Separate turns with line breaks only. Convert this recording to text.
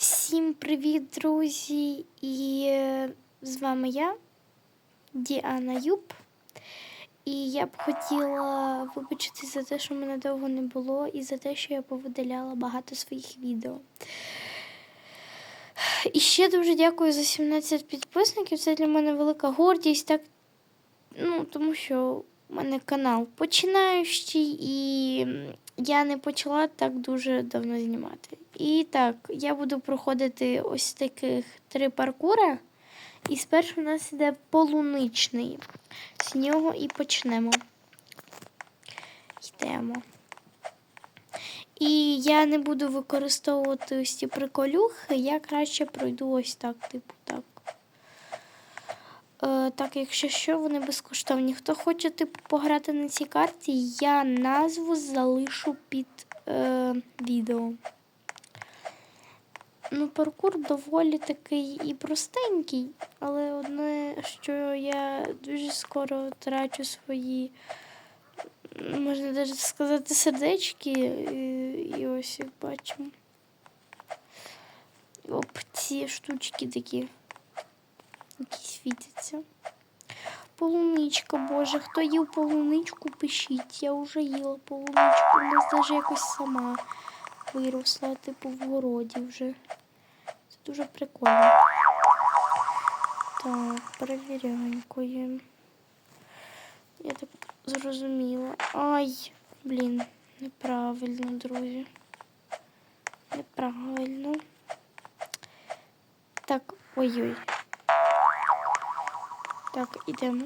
Всім привіт, друзі! І е, з вами я, Діана Юб. І я б хотіла вибачити за те, що мене довго не було, і за те, що я повидаляла багато своїх відео. І ще дуже дякую за 17 підписників. Це для мене велика гордість, так, ну, тому що в мене канал починаючий, і я не почала так дуже давно знімати. І так, я буду проходити ось таких три паркури. І спершу у нас іде полуничний. З нього і почнемо. Йдемо. І я не буду використовувати ось ці приколюхи, я краще пройду ось так, типу так. Е, так, якщо що, вони безкоштовні. Хто хоче типу, пограти на цій карті, я назву залишу під е, відео. Ну, паркур доволі такий і простенький, але одне, що я дуже скоро трачу свої, можна навіть сказати, сердечки, і, і ось як бачимо. Оп, ці штучки такі, які світяться. Полуничка, боже, хто їв полуничку, пишіть. Я вже їла полуничку. У нас навіть якось сама виросла, типу, в городі вже. Це дуже прикольно. Так, перевіряємо. Я так зрозуміла. Ай, блін, неправильно, друзі. Неправильно. Так, ой-ой. Так, ідемо.